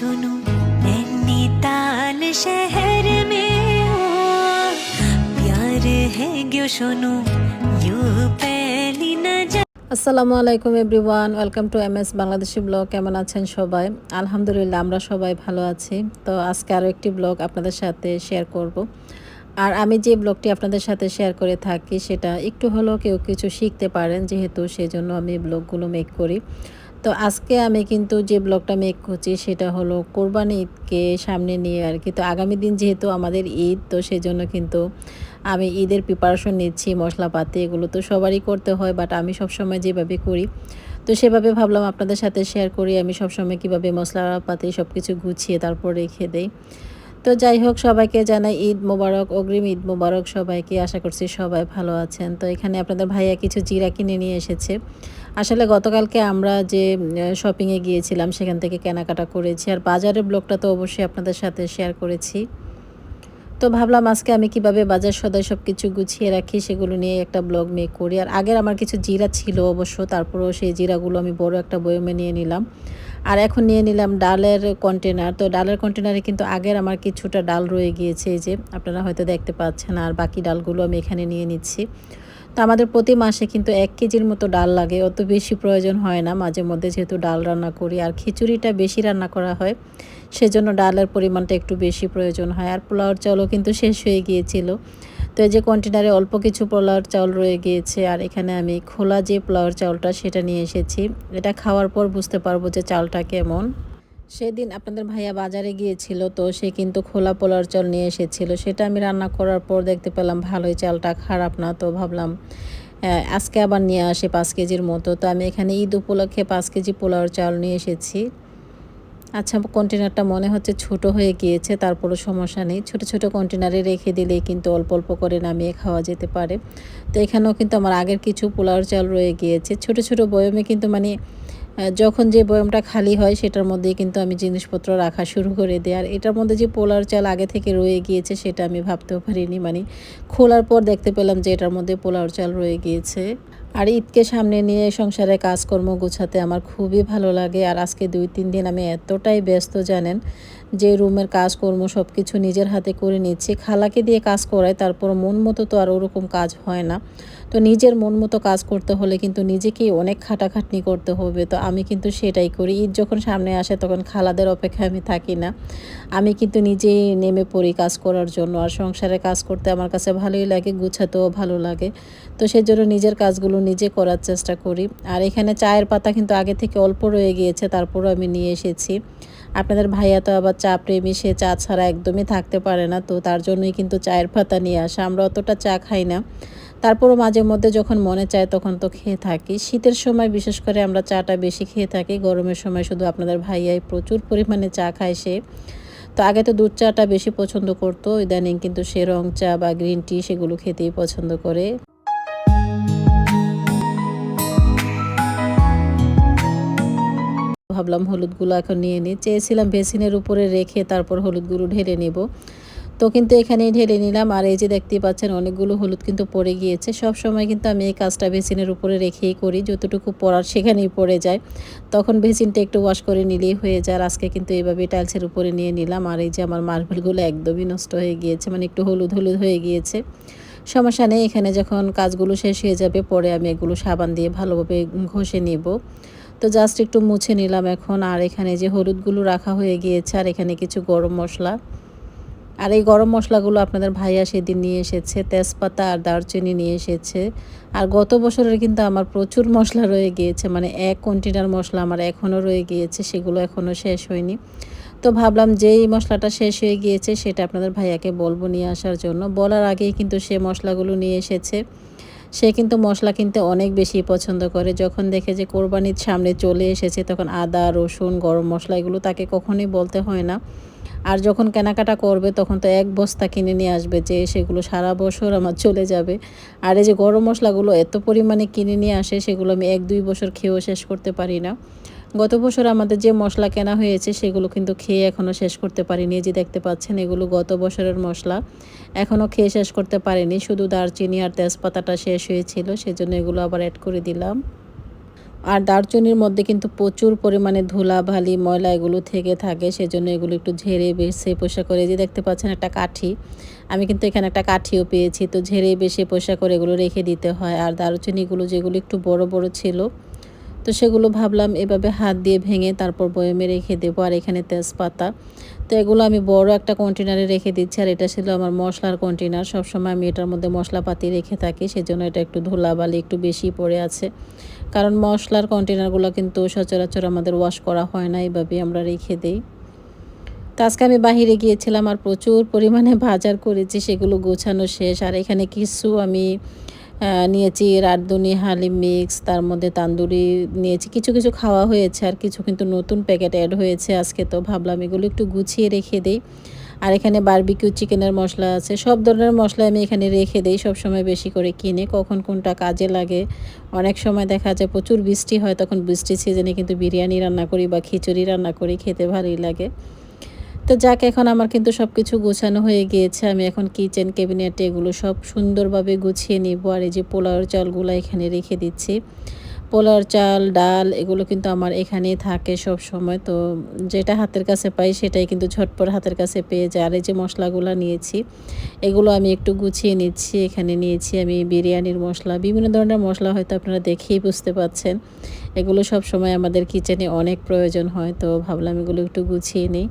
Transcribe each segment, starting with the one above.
सुनो नैनीताल शहर में हो प्यार है क्यों सुनो यू पहली नजर আসসালামু আলাইকুম everyone welcome to M S Bangladeshi blog কেমন আছেন সবাই আলহামদুলিল্লাহ আমরা সবাই ভালো আছি তো আজকে আরও একটি ব্লগ আপনাদের সাথে শেয়ার করব আর আমি যে ব্লগটি আপনাদের সাথে শেয়ার করে থাকি সেটা একটু হলেও কেউ কিছু শিখতে পারেন যেহেতু সেই জন্য আমি ব্লগগুলো মেক করি তো আজকে আমি কিন্তু যে ব্লগটা মেক করছি সেটা হলো কোরবানি ঈদকে সামনে নিয়ে আর কি। তো আগামী দিন যেহেতু আমাদের ঈদ, তো সেই জন্য কিন্তু আমি ঈদের প্রিপারেশন নিচ্ছি, মশলাপাতি এগুলো তো সবারই করতে হয় বাট আমি সবসময় যেভাবে করি, তো সেভাবে ভাবলাম আপনাদের সাথে শেয়ার করি। আমি সবসময় কীভাবে মশলাপাতি সব কিছু গুছিয়ে তারপর রেখে দেই। তো যাই হোক, সবাইকে জানাই ঈদ মোবারক, অগ্রিম ঈদ মোবারক সবাইকে। আশা করছি সবাই ভালো আছেন। তো এখানে আপনাদের ভাইয়া কিছু জিরা কিনে নিয়ে এসেছে। আসলে গতকালকে আমরা যে শপিংয়ে গিয়েছিলাম, সেখান থেকে কেনাকাটা করেছি। আর বাজারের ব্লগটা তো অবশ্যই আপনাদের সাথে শেয়ার করেছি। তো ভাবলাম আজকে আমি কীভাবে বাজার সদায় সব কিছু গুছিয়ে রাখি, সেগুলো নিয়ে একটা ব্লগ মেক করি। আর আগের আমার কিছু জিরা ছিল অবশ্য, তারপরেও সেই জিরাগুলো আমি বড় একটা বয়মে নিয়ে নিলাম। আর এখন নিয়ে নিলাম ডালের কন্টেনার তো ডালের কন্টেনারে কিন্তু আগের আমার কিছুটা ডাল রয়ে গিয়েছে, এই যে, আপনারা হয়তো দেখতে পাচ্ছেন। আর বাকি ডালগুলো আমি এখানে নিয়ে নিচ্ছি। তো আমাদের প্রতি মাসে কিন্তু এক কেজির মতো ডাল লাগে, অত বেশি প্রয়োজন হয় না। মাঝে মধ্যে যেহেতু ডাল রান্না করি আর খিচুড়িটা বেশি রান্না করা হয়, সেজন্য ডালের পরিমাণটা একটু বেশি প্রয়োজন হয়। আর পোলাওর চাউলও কিন্তু শেষ হয়ে গিয়েছিল। তো এই যে কন্টেনারে অল্প কিছু পোলাওর চাউল রয়ে গিয়েছে, আর এখানে আমি খোলা যে পোলাওর চাউলটা সেটা নিয়ে এসেছি। এটা খাওয়ার পর বুঝতে পারব যে চালটা কেমন। সেদিন আপনাদের ভাইয়া বাজারে গিয়েছিল, তো সে কিন্তু খোলা পোলার চাল নিয়ে এসেছিল। সেটা আমি রান্না করার পর দেখতে পেলাম ভালোই চালটা খারাপ না, তো ভাবলাম আজকে আবার নিয়ে আসে পাঁচ কেজির মতো। তো আমি এখানে ঈদ উপলক্ষে পাঁচ কেজি পোলাওর চাল নিয়ে এসেছি। আচ্ছা কন্টেনারটা মনে হচ্ছে ছোট হয়ে গিয়েছে, তারপরও সমস্যা নেই। ছোট ছোট কন্টেনারে রেখে দিলেই কিন্তু অল্প অল্প করে নামিয়ে খাওয়া যেতে পারে। তো এখানেও কিন্তু আমার আগের কিছু পোলাওর চাল রয়ে গিয়েছে। ছোট ছোট বয়মে কিন্তু মানে যখন যে বয়মটা খালি হয় সেটার মধ্যেই কিন্তু আমি জিনিসপত্র রাখা শুরু করে দিই। আর এটার মধ্যে যে পোলার চাল আগে থেকে রয়ে গিয়েছে সেটা আমি ভাবতেও পারিনি। মানে খোলার পর দেখতে পেলাম যে এটার মধ্যে পোলার চাল রয়ে গিয়েছে। আর ঈদকে সামনে নিয়ে সংসারে কাজকর্ম গোছাতে আমার খুবই ভালো লাগে। আর আজকে দুই, তিন দিন আমি এতটাই ব্যস্ত, জানেন, যে রুমের কাজকর্ম সব কিছু নিজের হাতে করে নিচ্ছি। খালাকে দিয়ে কাজ করায় তারপর মন মতো তো আর ওরকম কাজ হয় না। তো নিজের মন মতো কাজ করতে হলে কিন্তু নিজেকেই অনেক খাটাখাটনি করতে হবে। তো আমি কিন্তু সেটাই করি। ঈদ যখন সামনে আসে, তখন খালাদের অপেক্ষায় আমি থাকি না। আমি কিন্তু নিজেই নেমে পড়ি কাজ করার জন্য। আর সংসারে কাজ করতে আমার কাছে ভালোই লাগে, গুছাতেও ভালো লাগে। তো সেজন্য নিজের কাজগুলো নিজে করার চেষ্টা করি। আর এখানে চায়ের পাতা কিন্তু আগে থেকে অল্প রয়ে গিয়েছে, তারপরও আমি নিয়ে এসেছি। আপনাদের ভাইয়া তো আবার চা প্রেমী, সে চা ছাড়া একদমই থাকতে পারে না, তো তার জন্যই কিন্তু চায়ের পাতা নিয়ে আসা। আমরা অতটা চা খাই না। তারপরও মাঝে মধ্যে যখন মনে চায় তখন তো খেয়ে থাকি। শীতের সময় বিশেষ করে আমরা চাটা বেশি খেয়ে থাকি, গরমের সময় শুধু আপনাদের ভাইয়াই প্রচুর পরিমাণে চা খায় সে। তো আগে তো দুধ চাটা বেশি পছন্দ করতো, ইদানিং কিন্তু সে রং চা বা গ্রিন টি সেগুলো খেতেই পছন্দ করে। ভাবলাম হলুদগুলো এখন নিয়ে নিই। চেয়েছিলাম বেসিনের উপরে রেখে তারপর হলুদগুলো ঢেলে নেব। তো কিন্তু এখানে ঢেলে নিলাম। আর এই যে দেখতেই পাচ্ছেন, অনেকগুলো হলুদ কিন্তু পড়ে গিয়েছে। সব সময় কিন্তু আমি এই কাজটা বেসিনের উপরে রেখেই করি। যতটুকু পড়ার সেখানেই পড়ে যায়। তখন বেসিনটা একটু ওয়াশ করে নিলেই হয়ে যায়। আর আজকে কিন্তু এইভাবে টাইলসের উপরে নিয়ে নিলাম। আর এই যে আমার মার্বেলগুলো একদমই নষ্ট হয়ে গিয়েছে। মানে একটু হলুদ হলুদ হয়ে গিয়েছে। সমস্যা নেই। এখানে যখন কাজগুলো শেষ হয়ে যাবে, পরে আমি এগুলো সাবান দিয়ে ভালোভাবে ঘষে নিব। তো জাস্ট একটু মুছে নিলাম এখন। আর এখানে যে হলুদগুলো রাখা হয়ে গিয়েছে, আর এখানে কিছু গরম মশলা। আর এই গরম মশলাগুলো আপনাদের ভাইয়া সেদিন নিয়ে এসেছে, তেজপাতা আর দারচিনি নিয়ে এসেছে। আর গত বছরের কিন্তু আমার প্রচুর মশলা রয়ে গিয়েছে মানে এক কন্টেনার মশলা আমার এখনও রয়ে গিয়েছে, সেগুলো এখনও শেষ হয়নি। তো ভাবলাম যে এই মশলাটা শেষ হয়ে গিয়েছে, সেটা আপনাদের ভাইয়াকে বলব নিয়ে আসার জন্য। বলার আগেই কিন্তু সে মশলাগুলো নিয়ে এসেছে। সে কিন্তু মশলা কিনতে অনেক বেশি পছন্দ করে। যখন দেখে যে কোরবানির সামনে চলে এসেছে, তখন আদা, রসুন, গরম মশলা এগুলো তাকে কখনোই বলতে হয় না। আর যখন কেনাকাটা করবে, তখন তো এক বস্তা কিনে নিয়ে আসবে যে সেগুলো সারা বছর আমার চলে যাবে। আর এই যে গরম মশলাগুলো এত পরিমাণে কিনে নিয়ে আসে, সেগুলো আমি এক দুই বছর খেয়েও শেষ করতে পারি না। গত বছর আমাদের যে মশলা কেনা হয়েছে, সেগুলো কিন্তু খেয়ে এখনও শেষ করতে পারিনি। যে দেখতে পাচ্ছেন, এগুলো গত বছরের মশলা। এখনও খেয়ে শেষ করতে পারিনি। শুধু দারচিনি আর তেজপাতাটা শেষ হয়েছিল, সেজন্য এগুলো আবার অ্যাড করে দিলাম। আর দারচিনির মধ্যে কিন্তু প্রচুর পরিমাণে ধুলা বালি ময়লা এগুলো থেকে থাকে, সেজন্য এগুলো একটু ঝেড়ে বেছে পোষা করে যে দেখতে পাচ্ছেন একটা কাঠি। আমি কিন্তু এখানে একটা কাঠিও পেয়েছি, তো ঝেড়ে বেশি পোষা করে এগুলো রেখে দিতে হয়। আর দারুচিনিগুলো যেগুলো একটু বড় বড় ছিল তো সেগুলো ভাবলাম এভাবে হাত দিয়ে ভেঙে তারপর বয়মে রেখে দেবো, আর এখানে তেজপাতা। তো এগুলো আমি বড় একটা কন্টেনারে রেখে দিচ্ছি, আর এটা ছিল আমার মশলার কন্টেনার সবসময় আমি এটার মধ্যে মশলাপাতি রেখে থাকি, সেজন্য এটা একটু ধুলাবালি, একটু বেশি পড়ে আছে। কারণ মশলার কন্টেনারগুলো কিন্তু সচরাচর আমাদের ওয়াশ করা হয় না এইভাবেই আমরা রেখে দিই। তো আজকে আমি বাহিরে গিয়েছিলাম আর প্রচুর পরিমাণে বাজার করেছি, সেগুলো গোছানো শেষ। আর এখানে কিছু আমি নিয়েছি রাতদুনি হালিম মিক্স, তার মধ্যে তান্দুরি নিয়েছি। কিছু কিছু খাওয়া হয়েছে আর কিছু কিন্তু নতুন প্যাকেট অ্যাড হয়েছে আজকে, তো ভাবলাম এগুলো একটু গুছিয়ে রেখে দিই। আর এখানে বারবিকিউ চিকেনের মশলা আছে, সব ধরনের মশলা আমি এখানে রেখে দিই সবসময় বেশি করে কিনে, কখন কোনটা কাজে লাগে। অনেক সময় দেখা যায় প্রচুর বৃষ্টি হয়, তখন বৃষ্টির সিজনে কিন্তু বিরিয়ানি রান্না করি বা খিচুড়ি রান্না করি, খেতে ভালোই লাগে। তো যাক, এখন আমার কিন্তু সব কিছু গোছানো হয়ে গিয়েছে। আমি এখন কিচেন ক্যাবিনেটে এগুলো সব সুন্দরভাবে গুছিয়ে নিব। আর এই যে পোলাওর চালগুলো এখানে রেখে দিচ্ছি। পোলার চাল, ডাল এগুলো কিন্তু আমার এখানেই থাকে সব সময়। তো যেটা হাতের কাছে পাই সেটাই কিন্তু ঝটপট হাতের কাছে পেয়ে যায়। আর এই যে মশলাগুলো নিয়েছি, এগুলো আমি একটু গুছিয়ে নিচ্ছি। এখানে নিয়েছি আমি বিরিয়ানির মশলা। বিভিন্ন ধরনের মশলা হয়তো আপনারা দেখেই বুঝতে পাচ্ছেন। এগুলো সব সময় আমাদের কিচেনে অনেক প্রয়োজন হয়। তো ভাবলাম এগুলো একটু গুছিয়ে নিই।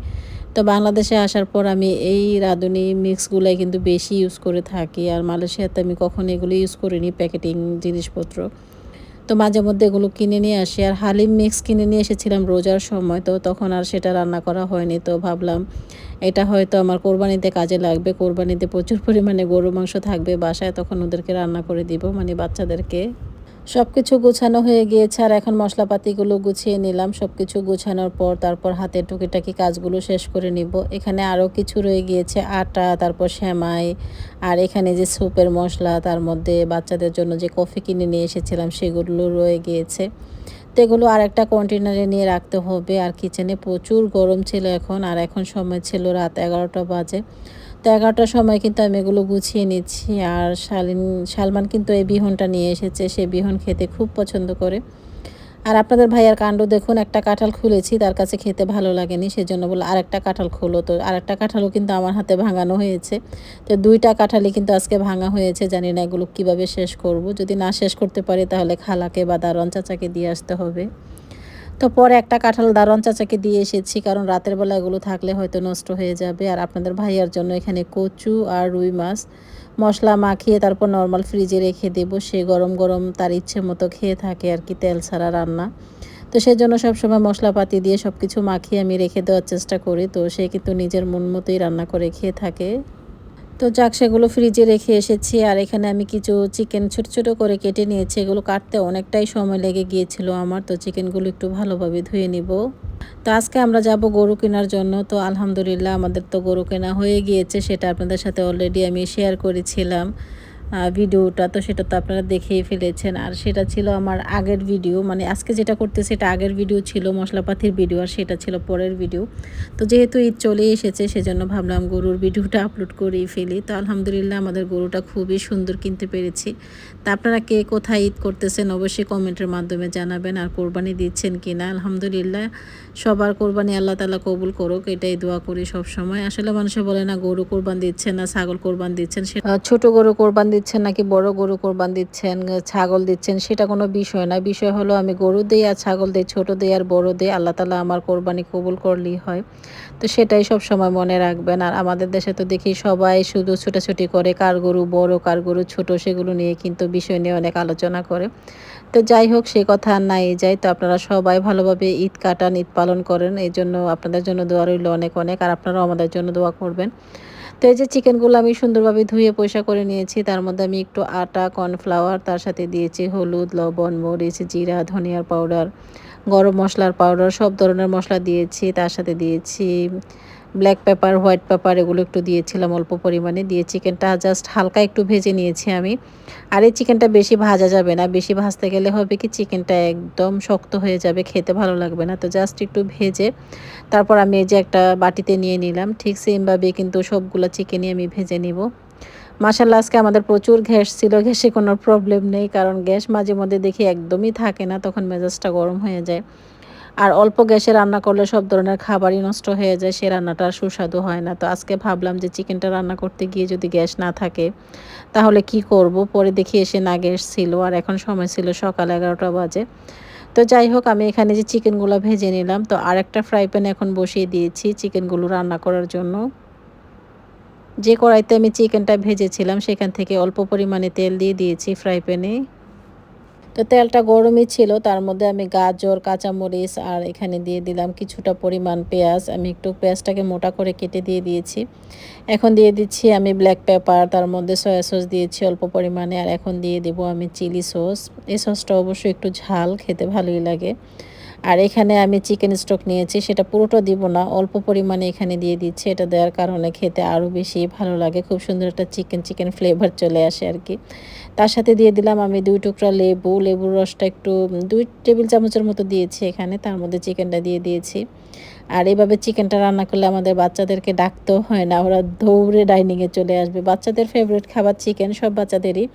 তো বাংলাদেশে আসার পর আমি এই রাঁধুনি মিক্সগুলাই কিন্তু বেশি ইউজ করে থাকি। আর মালয়েশিয়াতে আমি কখনো এগুলো ইউজ করিনি, প্যাকেটিং জিনিসপত্র। তো মাঝে মধ্যে এগুলো কিনে নিয়ে আসি। আর হালিম মিক্স কিনে নিয়ে এসেছিলাম রোজার সময়, তো তখন আর সেটা রান্না করা হয়নি। তো ভাবলাম, এটা হয়তো আমার কোরবানিতে কাজে লাগবে। কোরবানিতে প্রচুর পরিমাণে গরু মাংস থাকবে বাসায়, তখন ওদেরকে রান্না করে দিব। মানে বাচ্চাদেরকে সব কিছু গোছানো হয়ে গিয়েছে আর এখন মশলাপাতিগুলো গুছিয়ে নিলাম। সব কিছু গোছানোর পর তারপর হাতের টুকিটাকি কাজগুলো শেষ করে নিব। এখানে আরও কিছু রয়ে গিয়েছে, আটা, তারপর শ্যামাই আর এখানে যে স্যুপের মশলা, তার মধ্যে বাচ্চাদের জন্য যে কফি কিনে নিয়ে এসেছিলাম সেগুলো রয়ে গিয়েছে। তো এগুলো আর একটা কন্টেনারে নিয়ে রাখতে হবে। আর কিচেনে প্রচুর গরম ছিল এখন। আর এখন সময় ছিল রাত এগারোটা বাজে। তো এগারোটার সময় কিন্তু আমি এগুলো গুছিয়ে নিচ্ছি। আর শালিন, সালমান কিন্তু এই বিহনটা নিয়ে এসেছে। সে বিহন খেতে খুব পছন্দ করে। আর আপনাদের ভাইয়ার কাণ্ড দেখুন, একটা কাঁঠাল খুলেছি, তার কাছে খেতে ভালো লাগেনি, সেজন্য বলে আরেকটা কাঁঠাল খুলো তো। আরেকটা কাঁঠালও কিন্তু আমার হাতে ভাঙানো হয়েছে। তো দুইটা কাঁঠালই কিন্তু আজকে ভাঙা হয়েছে, জানি না এগুলো কীভাবে শেষ করব। যদি না শেষ করতে পারি, তাহলে খালাকে বা দারণ চাচাকে দিয়ে আসতে হবে। তো পরে একটা কাঁঠাল দারণ চাচাকে দিয়ে এসেছি, কারণ রাতের বেলা এগুলো থাকলে হয়তো নষ্ট হয়ে যাবে। আর আপনাদের ভাইয়ার জন্য এখানে কচু আর রুই মাছ, মশলা মাখিয়ে তারপর নর্মাল ফ্রিজে রেখে দেবো। সে গরম গরম তার ইচ্ছে মতো খেয়ে থাকে আর কি, তেল ছাড়া রান্না। তো সেই জন্য সবসময় মশলাপাতি দিয়ে সব কিছু মাখিয়ে আমি রেখে দেওয়ার চেষ্টা করি। তো সে কিন্তু নিজের মন মতোই রান্না করে খেয়ে থাকে। তো যাক, সেগুলো ফ্রিজে রেখে এসেছি। আর এখানে আমি কিছু চিকেন ছোট ছোট করে কেটে নিয়েছি। এগুলো কাটতে অনেকটাই সময় লেগে গিয়েছিল আমার। তো চিকেনগুলো একটু ভালোভাবে ধুয়ে নিব। তো আজকে আমরা যাব গরু কেনার জন্য। তো আলহামদুলিল্লাহ আমাদের তো গরু কেনা হয়ে গিয়েছে, সেটা আপনাদের সাথে অলরেডি আমি শেয়ার করেছিলাম। ভিডিওটা, তো সেটা তো আপনারা দেখেই ফেলেছেন। আর সেটা ছিল আমার আগের ভিডিও মানে আজকে যেটা করতে সেটা আগের ভিডিও ছিল, মশলাপাতির ভিডিও, আর সেটা ছিল পরের ভিডিও। তো যেহেতু ঈদ চলে এসেছে, সেজন্য ভাবলাম গরুর ভিডিওটা আপলোড করেই ফেলি। তো আলহামদুলিল্লাহ আমাদের গরুটা খুবই সুন্দর কিনতে পেরেছি। তা আপনারা কে কোথায় ঈদ করতেছেন অবশ্যই কমেন্টের মাধ্যমে জানাবেন, আর কোরবানি দিচ্ছেন কি না আলহামদুলিল্লাহ, সবার কোরবানি আল্লাহ তালা কবুল করুক, এটাই দোয়া করি সব সময় আসলে মানুষে বলে না, গরু কোরবান দিচ্ছেন না, ছাগল কোরবান দিচ্ছেন, সে ছোট গরু কোরবান দিচ্ছেন নাকি বড় গরু কোরবান দিচ্ছেন, ছাগল দিচ্ছেন, সেটা কোনো বিষয় না। বিষয় হলো আমি গরু দিই আর ছাগল দিই, ছোট দিই আর বড় দিই, আল্লাহ তালা আমার কোরবানি কবুল করলেই হয়। তো সেটাই সব সময় মনে রাখবেন। আর আমাদের দেশে তো দেখি সবাই শুধু ছোটাছুটি করে, কার গরু বড়, কার গরু ছোট, সেগুলো নিয়ে কিন্তু বিষয় নিয়ে অনেক আলোচনা করে। তো যাই হোক, সে কথা নাই যাই। তো আপনারা সবাই ভালোভাবে ঈদ কাটান, ঈদ পালন করেন। এই জন্য আপনাদের জন্য দোয়া রইল অনেক অনেক। আর আপনারাও আমাদের জন্য দোয়া করবেন। তো এই যে চিকেনগুলো আমি সুন্দরভাবে ধুয়ে পয়সা করে নিয়েছি, তার মধ্যে আমি একটু আটা, কর্নফ্লাওয়ার, তার সাথে দিয়েছি হলুদ, লবণ, মরিচ, জিরা, ধনিয়ার পাউডার, গরম মশলার পাউডার, সব ধরনের মশলা দিয়েছি, তার সাথে দিয়েছি ব্ল্যাক পেপার হোয়াইট পেপার এগুলো একটু দিয়েছিলাম অল্প পরিমাণে। দিয়ে চিকেনটা জাস্ট হালকা একটু ভেজে নিয়েছি আমি। আর এই চিকেনটা বেশি ভাজা যাবে না। বেশি ভাজতে গেলে হবে কি চিকেনটা একদম শক্ত হয়ে যাবে, খেতে ভালো লাগবে না। তো জাস্ট একটু ভেজে তারপর আমি এই যে একটা বাটিতে নিয়ে নিলাম। ঠিক সেমভাবে কিন্তু সবগুলো চিকেনই আমি ভেজে নিব। মাসাল্লাহ আজকে আমাদের প্রচুর গ্যাস ছিল, গ্যাসে কোনো প্রবলেম নেই। কারণ গ্যাস মাঝে মধ্যে দেখি একদমই থাকে না, তখন মেজাজটা গরম হয়ে যায়। আর অল্প গ্যাসে রান্না করলে সব ধরনের খাবারই নষ্ট হয়ে যায়, সে রান্নাটা সুস্বাদু হয় না। তো আজকে ভাবলাম যে চিকেনটা রান্না করতে গিয়ে যদি গ্যাস না থাকে, তাহলে কি করব? পরে দেখি এসে না গ্যাস ছিল আর এখন সময় ছিল সকাল এগারোটা বাজে। তো যাই হোক, আমি এখানে যে চিকেনগুলো ভেজে নিলাম, তো আরেকটা ফ্রাই প্যান এখন বসিয়ে দিয়েছি চিকেনগুলো রান্না করার জন্য। যে কড়াইতে আমি চিকেনটা ভেজেছিলাম, সেখান থেকে অল্প পরিমাণে তেল দিয়ে দিয়েছি ফ্রাই প্যানে। তো তেলটা গরমই ছিল, তার মধ্যে আমি গাজর, কাঁচামরিচ আর এখানে দিয়ে দিলাম কিছুটা পরিমাণ পেঁয়াজ। আমি একটু পেঁয়াজটাকে মোটা করে কেটে দিয়ে দিয়েছি। এখন দিয়ে দিচ্ছি আমি ব্ল্যাক পেপার তার মধ্যে সয়া সস দিয়েছি অল্প পরিমাণে, আর এখন দিয়ে দেব আমি চিলি সস এই সসটা অবশ্যই একটু ঝাল, খেতে ভালোই লাগে। আর এখানে আমি চিকেন স্টক নিয়েছি, সেটা পুরোটা দিব না, অল্প পরিমাণে এখানে দিয়ে দিচ্ছি। এটা দেওয়ার কারণে খেতে আরও বেশি ভালো লাগে, খুব সুন্দর একটা চিকেন চিকেন ফ্লেভার চলে আসে আর কি। তার সাথে দিয়ে দিলাম আমি দুই টুকরা লেবু, লেবুর রসটা একটু দুই টেবিল চামচের মতো দিয়েছি এখানে, তার মধ্যে চিকেনটা দিয়ে দিয়েছি। আর এভাবে চিকেনটা রান্না করলে আমাদের বাচ্চাদেরকে ডাকতেও হয় না, ওরা দৌড়ে ডাইনিংয়ে চলে আসবে। বাচ্চাদের ফেভারিট খাবার চিকেন, সব বাচ্চাদেরই।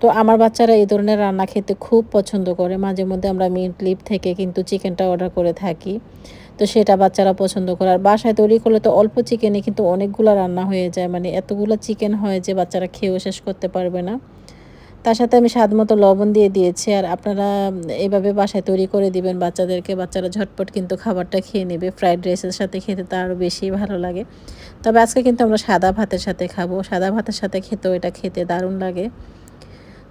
তো আমার বাচ্চারা এই ধরনের রান্না খেতে খুব পছন্দ করে। মাঝে মধ্যে আমরা মিট লিপ থেকে কিন্তু চিকেনটা অর্ডার করে থাকি। তো সেটা বাচ্চারা পছন্দ করে। আর বাসায় তৈরি করলে তো অল্প চিকেনে কিন্তু অনেকগুলো রান্না হয়ে যায়। মানে এতগুলো চিকেন হয় যে বাচ্চারা খেয়েও শেষ করতে পারবে না। তার সাথে আমি স্বাদ মতো লবণ দিয়ে দিয়েছি আর আপনারা এভাবে বাসায় তৈরি করে দিবেন বাচ্চাদেরকে। বাচ্চারা ঝটপট কিন্তু খাবারটা খেয়ে নেবে। ফ্রাইড রাইসের সাথে খেতে তো আরও বেশি ভালো লাগে। তবে আজকে কিন্তু আমরা সাদা ভাতের সাথে খাব। সাদা ভাতের সাথে খেতেও এটা খেতে দারুণ লাগে।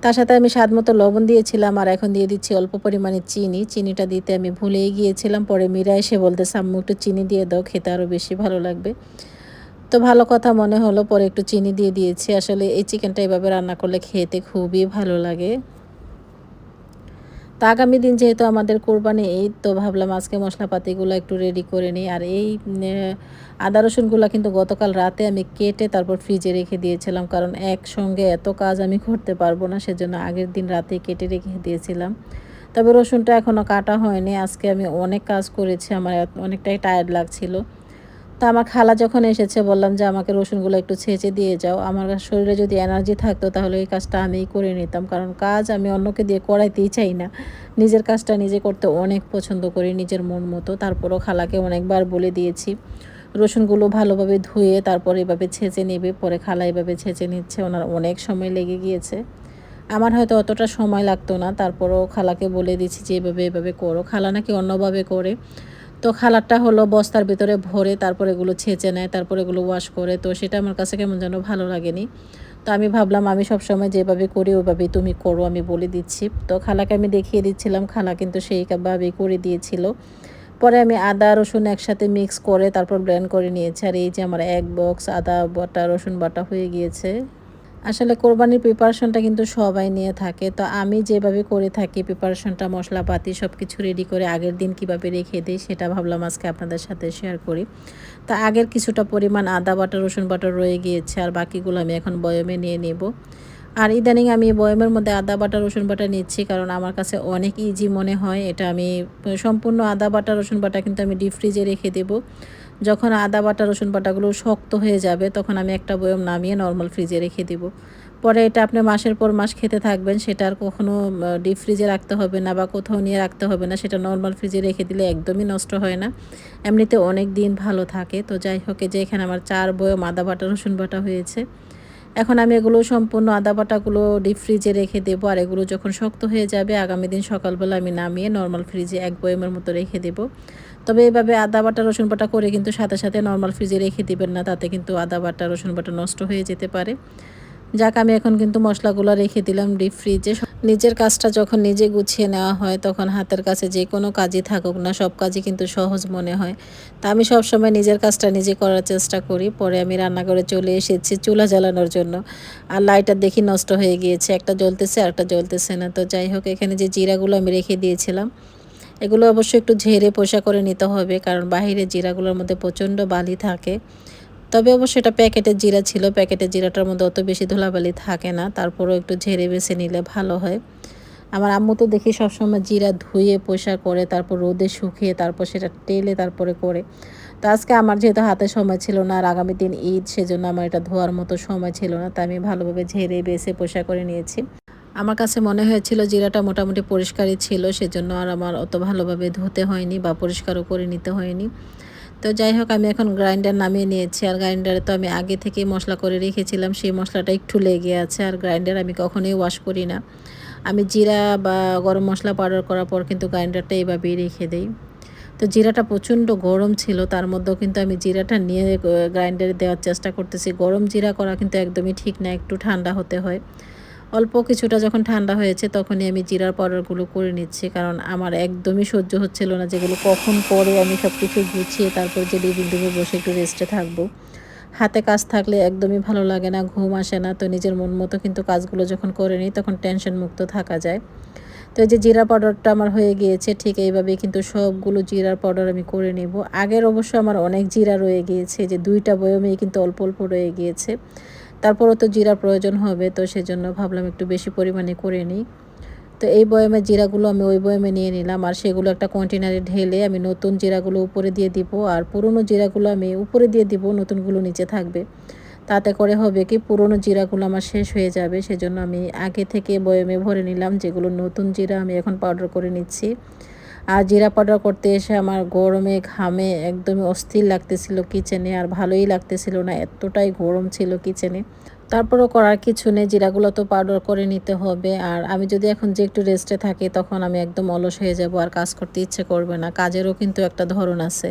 তার সাথে আমি স্বাদ মতো লবণ দিয়েছিলাম আর এখন দিয়ে দিচ্ছি অল্প পরিমাণে চিনি। চিনিটা দিতে আমি ভুলেই গিয়েছিলাম। পরে মীরা এসে বলতে সাম্মু একটু চিনি দিয়ে দাও, খেতে আরও বেশি ভালো লাগবে। তো ভালো কথা মনে হলো, পরে একটু চিনি দিয়ে দিয়েছি। আসলে এই চিকেনটা এভাবে রান্না করলে খেতে খুবই ভালো লাগে। তা আগামী দিন যেহেতু আমাদের কোরবানি এই তো ভাবলাম আজকে মশলাপাতিগুলো একটু রেডি করে নিই। আর এই আদা রসুনগুলো কিন্তু গতকাল রাতে আমি কেটে তারপর ফ্রিজে রেখে দিয়েছিলাম। কারণ একসঙ্গে এত কাজ আমি করতে পারব না, সেজন্য আগের দিন রাতে কেটে রেখে দিয়েছিলাম। তবে রসুনটা এখনও কাটা হয়নি। আজকে আমি অনেক কাজ করেছি, আমার অনেকটাই টায়ার্ড লাগছিল। তা আমার খালা যখন এসেছে, বললাম যে আমাকে রসুনগুলো একটু ছেঁচে দিয়ে যাও। আমার শরীরে যদি এনার্জি থাকতো, তাহলে এই কাজটা আমিই করে নিতাম। কারণ কাজ আমি অন্যকে দিয়ে করাইতেই চাই না। নিজের কাজটা নিজে করতে অনেক পছন্দ করি, নিজের মন মতো। তারপরও খালাকে অনেকবার বলে দিয়েছি, রসুনগুলো ভালোভাবে ধুয়ে তারপর এভাবে ছেঁচে নেবে। পরে খালা এভাবে ছেঁচে নিচ্ছে, ওনার অনেক সময় লেগে গিয়েছে। আমার হয়তো অতটা সময় লাগতো না। তারপরও খালাকে বলে দিচ্ছি যে, এভাবে এভাবে করো। খালা নাকি অন্যভাবে করে। তো খালারটা হলো বস্তার ভিতরে ভরে তারপর এগুলো ছেঁচে নেয়, তারপর এগুলো ওয়াশ করে। তো সেটা আমার কাছে কেমন যেন ভালো লাগেনি। তো আমি ভাবলাম, আমি সবসময় যেভাবে করি ওইভাবেই তুমি করো, আমি বলে দিচ্ছি। তো খালাকে আমি দেখিয়ে দিচ্ছিলাম, খালা কিন্তু সেইভাবেই করে দিয়েছিল। পরে আমি আদা, রসুন একসাথে মিক্স করে তারপর ব্লেন্ড করে নিয়েছি। আর এই যে আমার এক বক্স আদা বাটা, রসুন বাটা হয়ে গিয়েছে। আসলে কোরবানির প্রিপারেশনটা কিন্তু সবাই নিয়ে থাকে। তো আমি যেভাবে করে থাকি প্রিপারেশনটা মশলাপাতি সব কিছু রেডি করে আগের দিন কীভাবে রেখে দিই সেটা ভাবলাম আজকে আপনাদের সাথে শেয়ার করি। তা আগের কিছুটা পরিমাণ আদা বাটা, রসুন বাটা রয়ে গিয়েছে আর বাকিগুলো আমি এখন বয়মে নিয়ে নেব। আর ইদানিং আমি বয়মের মধ্যে আদা বাটা, রসুন বাটা নিচ্ছি কারণ আমার কাছে অনেক ইজি মনে হয়। এটা আমি সম্পূর্ণ আদা বাটা, রসুন বাটা কিন্তু আমি ডিপ ফ্রিজে রেখে দেবো। যখন আদা বাটা, রসুন বাটাগুলো শক্ত হয়ে যাবে, তখন আমি একটা বয়ম নামিয়ে নর্মাল ফ্রিজে রেখে দিব। পরে এটা আপনি মাসের পর মাস খেতে থাকবেন, সেটা আর কখনো ডিপ ফ্রিজে রাখতে হবে না বা কোথাও নিয়ে রাখতে হবে না, সেটা নর্মাল ফ্রিজে রেখে দিলে একদমই নষ্ট হয় না। এমনিতে অনেক দিন ভালো থাকে, তো যাই হোক যে এখানে আমার চার বয়ম আদা বাটা, রসুন বাটা হয়েছে। এখন আমি এগুলো সম্পূর্ণ আদা বাটাগুলো ডিপ ফ্রিজে রেখে দেবো, আর এগুলো যখন শক্ত হয়ে যাবে, আগামী দিন সকালবেলা আমি নামিয়ে নর্মাল ফ্রিজে এক বয়মের মতো রেখে দেবো। তবে এভাবে আদা, বাটা, রসুন বাটা করে কিন্তু সাথে সাথে নর্মাল ফ্রিজে রেখে দিবেন না, তাতে কিন্তু আদা, বাটা, রসুন বাটা নষ্ট হয়ে যেতে পারে। যাক, আমি এখন কিন্তু মশলাগুলো রেখে দিলাম ডিপ ফ্রিজে নিজের কাজটা যখন নিজে গুছিয়ে নেওয়া হয়, তখন হাতের কাছে যে কোনো কাজই থাকুক না, সব কাজই কিন্তু সহজ মনে হয়। তা আমি সবসময় নিজের কাজটা নিজে করার চেষ্টা করি। পরে আমি রান্না করে চলে এসেছি চুলা জ্বালানোর জন্য। আর লাইটার দেখি নষ্ট হয়ে গিয়েছে, একটা জ্বলতেছে একটা জ্বলতেছে না। তো যাই হোক, এখানে যে জিরাগুলো আমি রেখে দিয়েছিলাম এগুলো অবশ্যই একটু ঝেড়ে পোষা করে নিতে হবে, কারণ বাহিরে জিরাগুলোর মধ্যে প্রচণ্ড বালি থাকে। তবে অবশ্যই এটা প্যাকেটের জিরা ছিল, প্যাকেটের জিরাটার মধ্যে অত বেশি ধুলাবালি থাকে না, তারপরেও একটু ঝেড়ে বেছে নিলে ভালো হয়। আমার আম্মু তো দেখি সবসময় জিরা ধুয়ে, পোষা করে, তারপর রোদে শুকিয়ে, তারপর সেটা টেলে, তারপরে করে। তো আজকে আমার যেহেতু হাতে সময় ছিল না, আর আগামী দিন ঈদ, সেজন্য আমার এটা ধোয়ার মতো সময় ছিল না, তাই আমি ভালোভাবে ঝেড়ে, বেছে, পোষা করে নিয়েছি। আমার কাছে মনে হয়েছিল জিরাটা মোটামুটি পরিষ্কারই ছিল, সেজন্য আর আমার অত ভালোভাবে ধুতে হয়নি বা পরিষ্কারও করে নিতে হয়নি। তো যাই হোক, আমি এখন গ্রাইন্ডার নামিয়ে নিয়েছি, আর গ্রাইন্ডারে তো আমি আগে থেকেই মশলা করে রেখেছিলাম, সেই মশলাটা একটু লেগে আছে, আর গ্রাইন্ডার আমি কখনোই ওয়াশ করি না। আমি জিরা বা গরম মশলা পাউডার করার পর কিন্তু গ্রাইন্ডারটা এইভাবেই রেখে দিই। তো জিরাটা প্রচণ্ড গরম ছিল, তার মধ্যেও কিন্তু আমি জিরাটা নিয়ে গ্রাইন্ডারে দেওয়ার চেষ্টা করতেছি। গরম জিরা করা কিন্তু একদমই ঠিক না, একটু ঠান্ডা হতে হয়। অল্প কিছুটা যখন ঠান্ডা হয়েছে তখনই আমি জিরার পাউডারগুলো করে নিচ্ছি, কারণ আমার একদমই সহ্য হচ্ছিল না যেগুলো কখন পরে আমি সব কিছু গুছিয়ে তারপর যে লিভিং রুমে বসে একটু রেস্টে থাকব। হাতে কাজ থাকলে একদমই ভালো লাগে না, ঘুম আসে না, তো নিজের মন মতো কিন্তু কাজগুলো যখন করে নিই তখন টেনশন মুক্ত থাকা যায়। তো এই যে জিরা পাউডারটা আমার হয়ে গিয়েছে, ঠিক এইভাবেই কিন্তু সবগুলো জিরার পাউডার আমি করে নিব। আগের অবশ্য আমার অনেক জিরা রয়ে গিয়েছে যে দুইটা বয়মেই কিন্তু অল্প অল্প রয়ে গিয়েছে। তারপরও তো জিরার প্রয়োজন হবে, তো সেজন্য ভাবলাম একটু বেশি পরিমাণে করে নিই। তো এই বয়মে জিরাগুলো আমি ওই বয়মে নিয়ে নিলাম, আর সেগুলো একটা কন্টেনারে ঢেলে আমি নতুন জিরাগুলো উপরে দিয়ে দিব, আর পুরনো জিরাগুলো আমি উপরে দিয়ে দিব, নতুনগুলো নিচে থাকবে। তাতে করে হবে কি, পুরনো জিরাগুলো আমার শেষ হয়ে যাবে, সেজন্য আমি আগে থেকে বয়মে ভরে নিলাম, যেগুলো নতুন জিরা আমি এখন পাউডার করে নিচ্ছি। আর জিরা পাউডার করতে এসে আমার গরমে, ঘামে একদমই অস্থির লাগতেছিল কিচেনে আর ভালোই লাগতেছিল না, এতটাই গরম ছিল কিচেনে। তারপরও করার কিছু নেই, জিরাগুলো তো পাউডার করে নিতে হবে। আর আমি যদি এখন যে একটু রেস্টে থাকি, তখন আমি একদম অলস হয়ে যাব আর কাজ করতে ইচ্ছে করবে না। কাজেরও কিন্তু একটা ধরন আছে।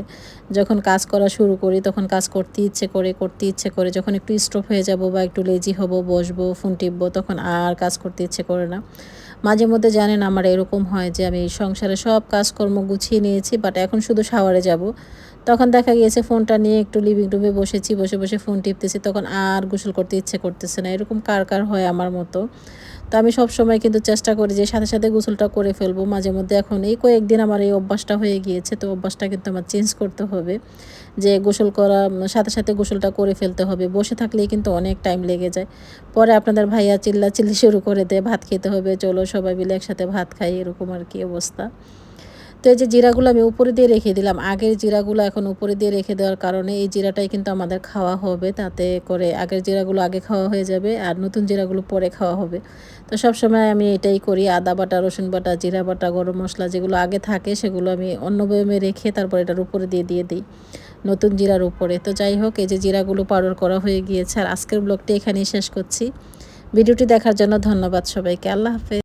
যখন কাজ করা শুরু করি, তখন কাজ করতে ইচ্ছে করে, করতে ইচ্ছে করে। যখন একটু স্টপ হয়ে যাব বা একটু লেজি হব, বসবো, ফোন টিপবো, তখন আর কাজ করতে ইচ্ছে করে না। মাঝে মধ্যে জানেন আমার এরকম হয় যে আমি সংসারে সব কাজকর্ম গুছিয়ে নিয়েছি বাট এখন শুধু শাওয়ারে যাব। তখন দেখা গিয়েছে ফোনটা নিয়ে একটু লিভিং রুমে বসেছি, বসে বসে ফোন টিপতেছি, তখন আর গোসল করতে ইচ্ছে করতেছে না। এরকম কার কার হয় আমার মতো। তো আমি সব সময় কিন্তু চেষ্টা করি যে সাথে সাথে গোসলটা করে ফেলব। মাঝে মধ্যে এখন এই কয়েকদিন আমার এই অভ্যাসটা হয়ে গিয়েছে, তো অভ্যাসটা কিন্তু আমার চেঞ্জ করতে হবে। যে গোসল করা, সাথে সাথে গোসলটা করে ফেলতে হবে। বসে থাকলেই কিন্তু অনেক টাইম লেগে যায়। পরে আপনাদের ভাইয়া চিল্লা চিল্লি শুরু করে দেয়, ভাত খেতে হবে, চলো সবাই মিলে একসাথে ভাত খাই, এরকম আর কি অবস্থা। তো এই যে জিরাগুলো আমি উপরে দিয়ে রেখে দিলাম। আগের জিরাগুলো এখন উপরে দিয়ে রেখে দেওয়ার কারণে এই জিরাটাই কিন্তু আমাদের খাওয়া হবে। তাতে করে আগের জিরাগুলো আগে খাওয়া হয়ে যাবে আর নতুন জিরাগুলো পরে খাওয়া হবে। তো সব সময় আমি এটাই করি। আদা বাটা, রসুন বাটা, জিরা বাটা, গরম মশলা যেগুলো আগে থাকে সেগুলো আমি অন্য বয়মে রেখে তারপর এটার উপরে দিয়ে দিয়ে দিই নতুন জিরার উপরে। তো যাই হোক, এই যে জিরাগুলো পাউডার করা হয়ে গিয়েছে। আর আজকের ব্লগটি এখানেই শেষ করছি। ভিডিওটি দেখার জন্য ধন্যবাদ সবাইকে। আল্লাহ হাফেজ।